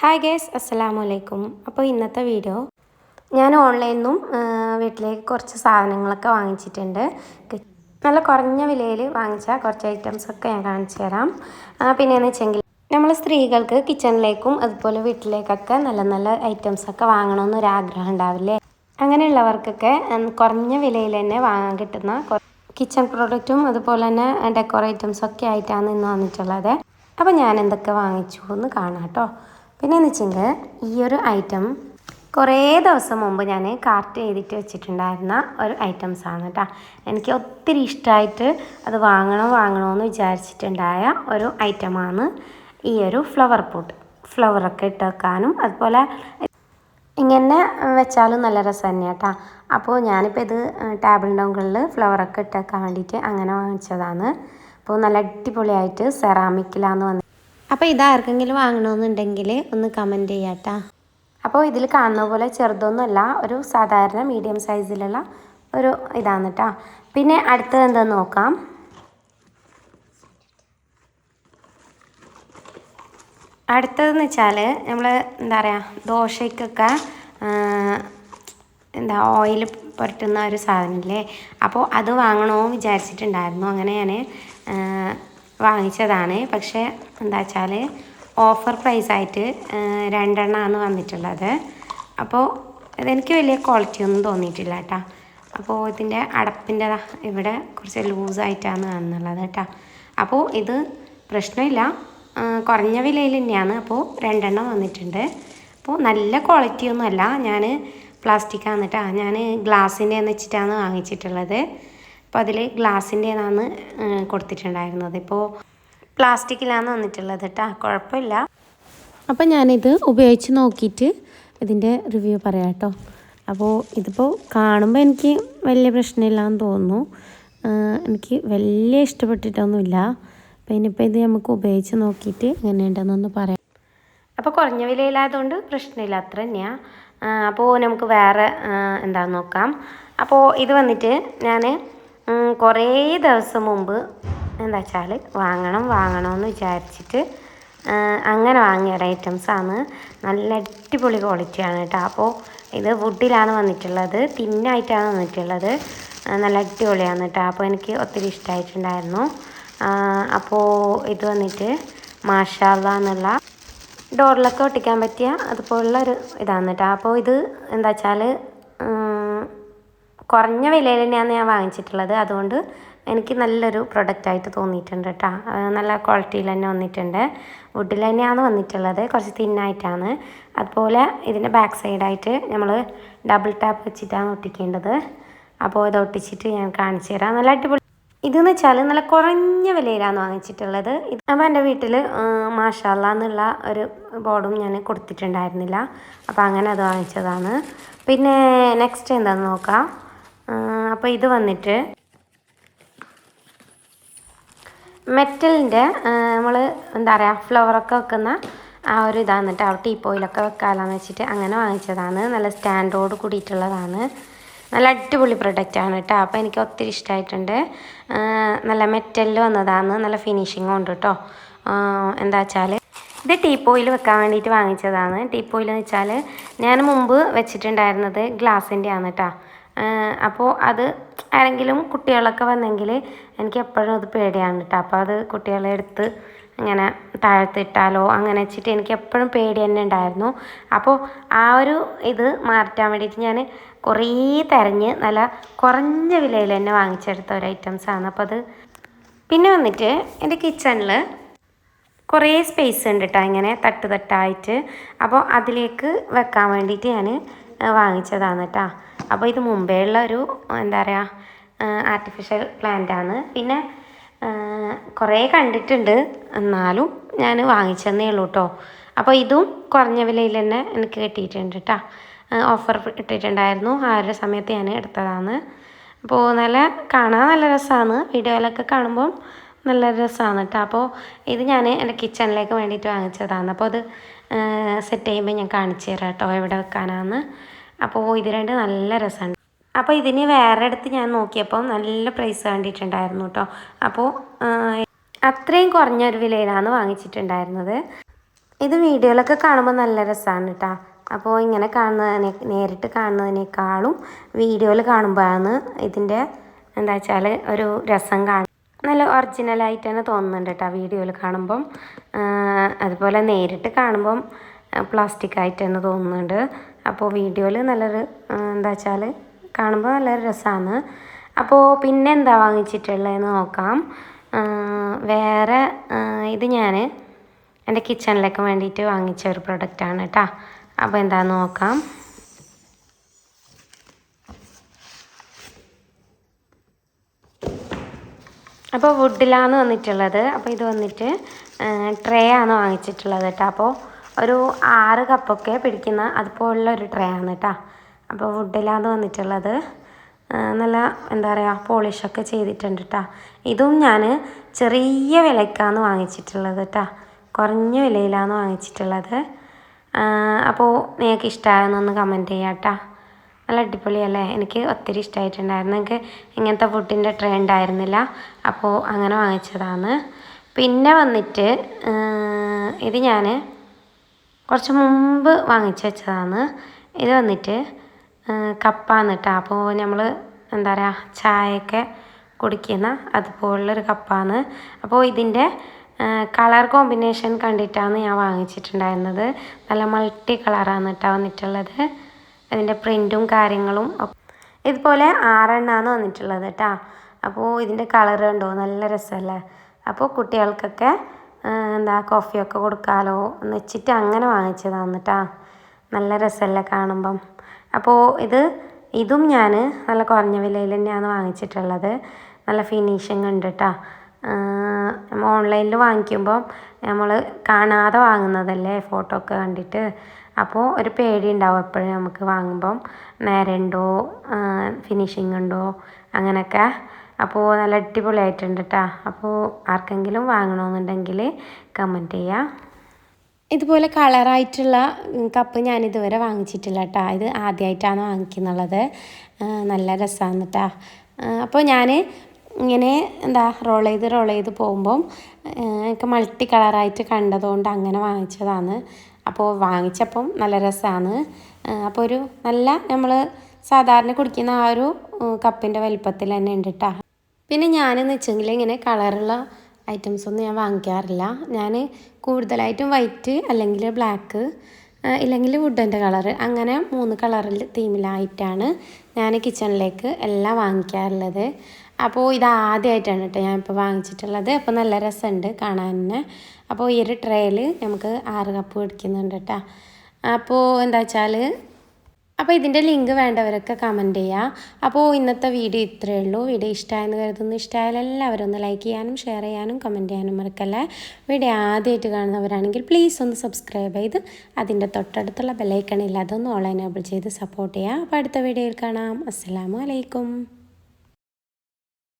Hi guys അസ്സലാമു അലൈക്കും അപ്പോൾ ഇന്നത്തെ വീഡിയോ ഞാൻ ഓൺലൈനിൽ നിന്നും വീട്ടിലേക്ക് കുറച്ച് സാധനങ്ങളൊക്കെ വാങ്ങിച്ചിട്ടുണ്ട്. നല്ല കുറഞ്ഞ വിലയിൽ വാങ്ങിച്ച കുറച്ച് ഐറ്റംസ് ഒക്കെ ഞാൻ കാണിച്ചു തരാം. പിന്നെയെന്ന് വെച്ചെങ്കിൽ നമ്മൾ സ്ത്രീകൾക്ക് കിച്ചണിലേക്കും അതുപോലെ വീട്ടിലേക്കൊക്കെ നല്ല നല്ല ഐറ്റംസ് ഒക്കെ വാങ്ങണമെന്നൊരു ആഗ്രഹം ഉണ്ടാവില്ലേ? അങ്ങനെയുള്ളവർക്കൊക്കെ കുറഞ്ഞ വിലയിൽ തന്നെ വാങ്ങാൻ കിട്ടുന്ന കിച്ചൺ പ്രോഡക്റ്റും അതുപോലെ തന്നെ ഒക്കെ ആയിട്ടാണ് ഇന്ന് വന്നിട്ടുള്ളത്. അപ്പോൾ ഞാൻ എന്തൊക്കെ വാങ്ങിച്ചു എന്ന് കാണാം കേട്ടോ. പിന്നെ എന്ന് വെച്ചെങ്കിൽ ഈ ഒരു ഐറ്റം കുറേ ദിവസം മുമ്പ് ഞാൻ കാർട്ട് ചെയ്തിട്ട് വെച്ചിട്ടുണ്ടായിരുന്ന ഒരു ഐറ്റംസ് ആണ് കേട്ടോ എനിക്ക് ഒത്തിരി ഇഷ്ടമായിട്ട് അത് വാങ്ങണോ വാങ്ങണോ എന്ന് വിചാരിച്ചിട്ടുണ്ടായ ഒരു ഐറ്റമാണ് ഈ ഒരു ഫ്ലവർ പോട്ട് ഫ്ലവറൊക്കെ ഇട്ട് വെക്കാനും അതുപോലെ ഇങ്ങനെ വെച്ചാലും നല്ല രസം തന്നെയാണ് കേട്ടോ അപ്പോൾ ഞാനിപ്പോൾ ഇത് ടേബിളിന്റെ മുകളിൽ ഫ്ലവറൊക്കെ ഇട്ടേക്കാൻ വേണ്ടിയിട്ട് അങ്ങനെ വാങ്ങിച്ചതാണ്. അപ്പോൾ നല്ല അടിപൊളിയായിട്ട് സെറാമിക്കിലാന്ന് വന്നത് അപ്പോൾ ഇതാർക്കെങ്കിലും വാങ്ങണമെന്നുണ്ടെങ്കിൽ ഒന്ന് കമന്റ് ചെയ്യാട്ടോ. അപ്പോൾ ഇതിൽ കാണുന്ന പോലെ ചെറുതൊന്നുമല്ല ഒരു സാധാരണ മീഡിയം സൈസിലുള്ള ഒരു ഇതാണ് കേട്ടോ പിന്നെ അടുത്തത് എന്താണെന്ന് നോക്കാം. അടുത്തതെന്ന് വെച്ചാൽ നമ്മൾ എന്താ പറയുക ദോശയ്ക്കൊക്കെ എന്താ ഓയിൽ പുരട്ടുന്ന ഒരു സാധനമില്ലേ? അപ്പോൾ അത് വാങ്ങണമെന്ന് വിചാരിച്ചിട്ടുണ്ടായിരുന്നു. അങ്ങനെ ഞാൻ വാങ്ങിച്ചതാണ്. പക്ഷേ എന്താ വെച്ചാൽ ഓഫർ പ്രൈസായിട്ട് രണ്ടെണ്ണമാണ് വന്നിട്ടുള്ളത്. അപ്പോൾ ഇതെനിക്ക് വലിയ ക്വാളിറ്റി ഒന്നും തോന്നിയിട്ടില്ല കേട്ടോ അപ്പോൾ ഇതിന്റെ അടപ്പിന്റെ ഇവിടെ കുറച്ച് ലൂസായിട്ടാണ് കാണുന്നുള്ളത് കേട്ടോ അപ്പോൾ ഇത് പ്രശ്നമില്ല. കുറഞ്ഞ വിലയിൽ തന്നെയാണ്. അപ്പോൾ രണ്ടെണ്ണം വന്നിട്ടുണ്ട്. അപ്പോൾ നല്ല ക്വാളിറ്റി ഒന്നുമല്ല. ഞാൻ പ്ലാസ്റ്റിക്കാണ് കേട്ടോ ഞാൻ ഗ്ലാസിന്റെ എന്ന് വെച്ചിട്ടാണ് വാങ്ങിച്ചിട്ടുള്ളത്. അപ്പോൾ അതിൽ ഗ്ലാസിന്റെതാണ് കൊടുത്തിട്ടുണ്ടായിരുന്നത്. ഇപ്പോൾ പ്ലാസ്റ്റിക്കിലാണ് വന്നിട്ടുള്ളത് കേട്ടോ കുഴപ്പമില്ല. അപ്പം ഞാനിത് ഉപയോഗിച്ച് നോക്കിയിട്ട് ഇതിന്റെ റിവ്യൂ പറയാം കേട്ടോ അപ്പോൾ ഇതിപ്പോൾ കാണുമ്പോൾ എനിക്ക് വലിയ പ്രശ്നമില്ലാന്ന് തോന്നുന്നു. എനിക്ക് വലിയ ഇഷ്ടപ്പെട്ടിട്ടൊന്നുമില്ല. അപ്പോൾ ഇനിയിപ്പോൾ ഇത് നമുക്ക് ഉപയോഗിച്ച് നോക്കിയിട്ട് എങ്ങനെയുണ്ടെന്നൊന്ന് പറയാം. അപ്പോൾ കുറഞ്ഞ വിലയിലായതുകൊണ്ട് പ്രശ്നമില്ല. അത്ര തന്നെയാണ് അപ്പോൾ നമുക്ക് വേറെ എന്താ നോക്കാം. അപ്പോൾ ഇത് വന്നിട്ട് ഞാൻ കുറേ ദിവസം മുമ്പ് എന്താ വെച്ചാൽ വാങ്ങണം വാങ്ങണമെന്ന് വിചാരിച്ചിട്ട് അങ്ങനെ വാങ്ങിയ ഐറ്റംസ് ഐറ്റംസാണ് നല്ല അടിപൊളി ക്വാളിറ്റിയാണ് കേട്ടോ അപ്പോൾ ഇത് വുഡിലാണ് വന്നിട്ടുള്ളത്. തിന്നായിട്ടാണ് വന്നിട്ടുള്ളത്. നല്ല അടിപൊളിയാണ് കേട്ടോ അപ്പോൾ എനിക്ക് ഒത്തിരി ഇഷ്ടമായിട്ടുണ്ടായിരുന്നു അപ്പോൾ ഇത് വന്നിട്ട് മാഷാള എന്നുള്ള ഡോറിലൊക്കെ ഒട്ടിക്കാൻ പറ്റിയ അതുപോലുള്ള ഒരു ഇതാണ് കേട്ടോ അപ്പോൾ ഇത് എന്താ വെച്ചാൽ കുറഞ്ഞ വിലയിൽ തന്നെയാണ് ഞാൻ വാങ്ങിച്ചിട്ടുള്ളത്. അതുകൊണ്ട് എനിക്ക് നല്ലൊരു പ്രൊഡക്റ്റായിട്ട് തോന്നിയിട്ടുണ്ട് കേട്ടോ. നല്ല ക്വാളിറ്റിയിൽ തന്നെ വന്നിട്ടുണ്ട്. വുഡിൽ തന്നെയാണ് വന്നിട്ടുള്ളത്. കുറച്ച് തിന്നായിട്ടാണ് അതുപോലെ ഇതിന്റെ ബാക്ക് സൈഡായിട്ട് നമ്മൾ ഡബിൾ ടാപ്പ് വെച്ചിട്ടാണ് ഒട്ടിക്കേണ്ടത്. അപ്പോൾ ഇത് ഒട്ടിച്ചിട്ട് ഞാൻ കാണിച്ചു തരാം. നല്ല അടിപൊളി. ഇതെന്ന് വെച്ചാൽ നല്ല കുറഞ്ഞ വിലയിലാണ് വാങ്ങിച്ചിട്ടുള്ളത്. അപ്പോൾ എന്റെ വീട്ടിൽ മാഷാല്ല എന്നുള്ള ഒരു ബോർഡും ഞാൻ കൊടുത്തിട്ടുണ്ടായിരുന്നില്ല. അപ്പോൾ അങ്ങനെ അത് വാങ്ങിച്ചതാണ്. പിന്നെ നെക്സ്റ്റ് എന്താണെന്ന് നോക്കാം. അപ്പോൾ ഇത് വന്നിട്ട് മെറ്റലിന്റെ നമ്മൾ എന്താ പറയുക ഫ്ലവറൊക്കെ വെക്കുന്ന ആ ഒരു ഇതാണ് കേട്ടോ ടീപ്പോയിലൊക്കെ വെക്കാമെന്ന് വെച്ചിട്ട് അങ്ങനെ വാങ്ങിച്ചതാണ്. നല്ല സ്റ്റാൻഡോട് കൂടിയിട്ടുള്ളതാണ്. നല്ല അടിപൊളി പ്രൊഡക്റ്റാണ് കേട്ടോ അപ്പോൾ എനിക്ക് ഒത്തിരി ഇഷ്ടമായിട്ടുണ്ട് നല്ല മെറ്റലിൽ വന്നതാണ്. നല്ല ഫിനിഷിങ്ങും ഉണ്ട് കേട്ടോ എന്താ വെച്ചാൽ ഇത് ടീപ്പോയിൽ വെക്കാൻ വേണ്ടിയിട്ട് വാങ്ങിച്ചതാണ്. ടീപ്പോയിൽ എന്ന് വെച്ചാൽ ഞാൻ മുമ്പ് വെച്ചിട്ടുണ്ടായിരുന്നത് ഗ്ലാസിന്റെ ആണ് കേട്ടോ അപ്പോൾ അത് ആരെങ്കിലും കുട്ടികളൊക്കെ വന്നെങ്കിൽ എനിക്ക് എപ്പോഴും അത് പേടിയാണ് കേട്ടോ അപ്പോൾ അത് കുട്ടികളെ എടുത്ത് ഇങ്ങനെ താഴ്ത്തിട്ടാലോ അങ്ങനെ വെച്ചിട്ട് എനിക്ക് എപ്പോഴും പേടി തന്നെ ഉണ്ടായിരുന്നു. അപ്പോൾ ആ ഒരു ഇത് മാറ്റാൻ വേണ്ടിയിട്ട് ഞാൻ കുറേ തിരഞ്ഞ് നല്ല കുറഞ്ഞ വിലയിൽ തന്നെ വാങ്ങിച്ചെടുത്ത ഒരു ഐറ്റംസാണ് അപ്പോൾ അത് പിന്നെ വന്നിട്ട് എന്റെ കിച്ചണിൽ കുറേ സ്പേസ് ഉണ്ട് കേട്ടോ ഇങ്ങനെ തട്ട് തട്ടായിട്ട്. അപ്പോൾ അതിലേക്ക് വെക്കാൻ വേണ്ടിയിട്ട് ഞാൻ വാങ്ങിച്ചതാണ് കേട്ടോ അപ്പോൾ ഇത് മുമ്പേ ഉള്ള ഒരു എന്താ പറയുക ആർട്ടിഫിഷ്യൽ പ്ലാന്റ് ആണ്. പിന്നെ കുറേ കണ്ടിട്ടുണ്ട്. എന്നാലും ഞാൻ വാങ്ങിച്ചെന്നേ ഉള്ളൂ കേട്ടോ അപ്പോൾ ഇതും കുറഞ്ഞ വിലയിൽ തന്നെ എനിക്ക് കിട്ടിയിട്ടുണ്ട് കേട്ടോ ഓഫർ ഇട്ടിട്ടുണ്ടായിരുന്നു. ആ ഒരു സമയത്ത് ഞാൻ എടുത്തതാണ്. അപ്പോൾ നല്ല കാണാൻ നല്ല രസമാണ് വീഡിയോയിലൊക്കെ കാണുമ്പോൾ നല്ല രസമാണ് കേട്ടോ അപ്പോൾ ഇത് ഞാൻ എന്റെ കിച്ചണിലേക്ക് വേണ്ടിയിട്ട് വാങ്ങിച്ചതാണ്. അപ്പോൾ അത് സെറ്റ് ചെയ്യുമ്പോൾ ഞാൻ കാണിച്ചു തരാം കേട്ടോ എവിടെ വെക്കാനാന്ന്. അപ്പോൾ ഇത് രണ്ട് നല്ല രസമുണ്ട് അപ്പോൾ ഇതിന് വേറെ അടുത്ത് ഞാൻ നോക്കിയപ്പോൾ നല്ല പ്രൈസ് കണ്ടിട്ടുണ്ടായിരുന്നു കേട്ടോ. അപ്പോൾ അത്രയും കുറഞ്ഞൊരു വിലയിലാണ് വാങ്ങിച്ചിട്ടുണ്ടായിരുന്നത്. ഇത് വീഡിയോയിലൊക്കെ കാണുമ്പോൾ നല്ല രസമാണ് കേട്ടോ. അപ്പോൾ ഇങ്ങനെ കാണുന്നതിനെ നേരിട്ട് കാണുന്നതിനേക്കാളും വീഡിയോയിൽ കാണുമ്പോഴാണ് ഇതിന്റെ എന്താ വെച്ചാൽ ഒരു രസം കാണും നല്ല ഒറിജിനലായിട്ട് തന്നെ തോന്നുന്നുണ്ട് കേട്ടോ വീഡിയോയിൽ കാണുമ്പം. അതുപോലെ നേരിട്ട് കാണുമ്പം പ്ലാസ്റ്റിക് ആയിട്ട് തന്നെ തോന്നുന്നുണ്ട്. അപ്പോൾ വീഡിയോയിൽ നല്ലൊരു എന്താ വെച്ചാൽ കാണുമ്പോൾ നല്ലൊരു രസമാണ് അപ്പോൾ പിന്നെ എന്താ വാങ്ങിച്ചിട്ടുള്ളതെന്ന് നോക്കാം. വേറെ ഇത് ഞാൻ എന്റെ കിച്ചണിലേക്ക് വേണ്ടിയിട്ട് വാങ്ങിച്ച ഒരു പ്രൊഡക്റ്റാണ് കേട്ടോ അപ്പോൾ എന്താ നോക്കാം. അപ്പോൾ വുഡിലാണ് വന്നിട്ടുള്ളത്. അപ്പോൾ ഇത് വന്നിട്ട് ട്രേ ആണ് വാങ്ങിച്ചിട്ടുള്ളത് കേട്ടോ അപ്പോൾ ഒരു ആറ് കപ്പൊക്കെ പിടിക്കുന്ന അതുപോലുള്ള ഒരു ട്രേ ആണ് കേട്ടോ അപ്പോൾ വുഡിലാണ് വന്നിട്ടുള്ളത്. നല്ല എന്താ പറയുക പോളിഷൊക്കെ ചെയ്തിട്ടുണ്ട് കേട്ടോ ഇതും ഞാൻ ചെറിയ വിലക്കാണ് വാങ്ങിച്ചിട്ടുള്ളത് കേട്ടോ കുറഞ്ഞ വിലയിലാണ് വാങ്ങിച്ചിട്ടുള്ളത്. അപ്പോൾ നിങ്ങൾക്ക് ഇഷ്ടമായെന്നൊന്ന് കമന്റ് ചെയ്യാം കേട്ടോ നല്ല അടിപൊളിയല്ലേ? എനിക്ക് ഒത്തിരി ഇഷ്ടമായിട്ടുണ്ടായിരുന്നു എനിക്ക് ഇങ്ങനത്തെ ഫുഡിന്റെ ട്രേ ഉണ്ടായിരുന്നില്ല. അപ്പോൾ അങ്ങനെ വാങ്ങിച്ചതാണ്. പിന്നെ വന്നിട്ട് ഇത് ഞാൻ കുറച്ച് മുമ്പ് വാങ്ങിച്ചു വെച്ചതാണ്. ഇത് വന്നിട്ട് കപ്പാണ് കേട്ടോ അപ്പോൾ നമ്മൾ എന്താ പറയുക ചായയൊക്കെ കുടിക്കുന്ന അതുപോലുള്ളൊരു കപ്പാണ്. അപ്പോൾ ഇതിന്റെ കളർ കോമ്പിനേഷൻ കണ്ടിട്ടാണ് ഞാൻ വാങ്ങിച്ചിട്ടുണ്ടായിരുന്നത്. നല്ല മൾട്ടി കളറാണ് കേട്ടോ വന്നിട്ടുള്ളത്. അതിന്റെ പ്രിന്റും കാര്യങ്ങളും ഇതുപോലെ ആറെണ്ണമാണ് വന്നിട്ടുള്ളത് കേട്ടോ. അപ്പോൾ ഇതിന്റെ കളർ കണ്ടോ? നല്ല രസമല്ലേ? അപ്പോൾ കുട്ടികൾക്കൊക്കെ എന്താ കോഫിയൊക്കെ കൊടുക്കാമല്ലോ എന്ന് വെച്ചിട്ട് അങ്ങനെ വാങ്ങിച്ചതാണ് കേട്ടോ. നല്ല രസമല്ലേ കാണുമ്പം. അപ്പോൾ ഇത് ഇതും ഞാൻ നല്ല കുറഞ്ഞ വിലയിൽ തന്നെയാണ് വാങ്ങിച്ചിട്ടുള്ളത്. നല്ല ഫിനിഷിങ് ഉണ്ട് കേട്ടോ. ഓൺലൈനിൽ വാങ്ങിക്കുമ്പം നമ്മൾ കാണാതെ വാങ്ങുന്നതല്ലേ ഫോട്ടോ ഒക്കെ കണ്ടിട്ട്. അപ്പോൾ ഒരു പേടി ഉണ്ടാവും എപ്പോഴും നമുക്ക് വാങ്ങുമ്പം നേരുണ്ടോ ഫിനിഷിംഗ് ഉണ്ടോ അങ്ങനെയൊക്കെ. അപ്പോൾ നല്ല അടിപൊളിയായിട്ടുണ്ട് കേട്ടോ അപ്പോൾ ആർക്കെങ്കിലും വാങ്ങണമെന്നുണ്ടെങ്കിൽ കമന്റ് ചെയ്യാം. ഇതുപോലെ കളറായിട്ടുള്ള കപ്പ് ഞാൻ ഇതുവരെ വാങ്ങിച്ചിട്ടില്ല കേട്ടോ ഇത് ആദ്യമായിട്ടാണ് വാങ്ങിക്കുന്നുള്ളത്. നല്ല രസമാണ് കേട്ടോ അപ്പോൾ ഞാൻ ഇങ്ങനെ എന്താ റോൾ ചെയ്ത് റോൾ ചെയ്ത് പോകുമ്പം എനിക്ക് മൾട്ടി കളറായിട്ട് കണ്ടതുകൊണ്ട് അങ്ങനെ വാങ്ങിച്ചതാണ്. അപ്പോൾ വാങ്ങിച്ചപ്പം നല്ല രസമാണ്. അപ്പോൾ ഒരു നല്ല നമ്മൾ സാധാരണ കുടിക്കുന്ന ആ ഒരു കപ്പിന്റെ വലിപ്പത്തിൽ തന്നെ ഉണ്ട് കേട്ടോ പിന്നെ ഞാനെന്ന് വെച്ചെങ്കിൽ ഇങ്ങനെ കളറുള്ള ഐറ്റംസ് ഒന്നും ഞാൻ വാങ്ങിക്കാറില്ല. ഞാൻ കൂടുതലായിട്ടും വൈറ്റ് അല്ലെങ്കിൽ ബ്ലാക്ക് ഇല്ലെങ്കിൽ വുഡന്റെ കളർ അങ്ങനെ മൂന്ന് കളറിൽ തീമിലായിട്ടാണ് ഞാൻ കിച്ചണിലേക്ക് എല്ലാം വാങ്ങിക്കാറുള്ളത്. അപ്പോൾ ഇത് ആദ്യമായിട്ടാണ് കേട്ടോ ഞാൻ ഇപ്പോൾ വാങ്ങിച്ചിട്ടുള്ളത്. അപ്പോൾ നല്ല രസമുണ്ട് കാണാൻ തന്നെ. അപ്പോൾ ഈ ഒരു ട്രേയിൽ നമുക്ക് ആറ് കപ്പ് പിടിക്കുന്നുണ്ട് കേട്ടോ. അപ്പോൾ എന്താ വെച്ചാൽ അപ്പോൾ ഇതിന്റെ ലിങ്ക് വേണ്ടവരൊക്കെ കമന്റ് ചെയ്യുക അപ്പോൾ ഇന്നത്തെ വീഡിയോ ഇത്രയേ ഉള്ളൂ. വീഡിയോ ഇഷ്ടമായെന്ന് കരുതുന്നു. ഇഷ്ടമായാൽ എല്ലാവരും ഒന്ന് ലൈക്ക് ചെയ്യാനും ഷെയർ ചെയ്യാനും കമന്റ് ചെയ്യാനും മറക്കല്ലേ. വീഡിയോ ആദ്യമായിട്ട് കാണുന്നവരാണെങ്കിൽ പ്ലീസ് ഒന്ന് സബ്സ്ക്രൈബ് ചെയ്ത് അതിന്റെ തൊട്ടടുത്തുള്ള ബെല്ലൈക്കണില്ല അതൊന്ന് ഓൺലൈൻ എനേബിൾ ചെയ്ത് സപ്പോർട്ട് ചെയ്യുക അപ്പോൾ അടുത്ത വീഡിയോയിൽ കാണാം. അസ്സാം അലൈക്കും.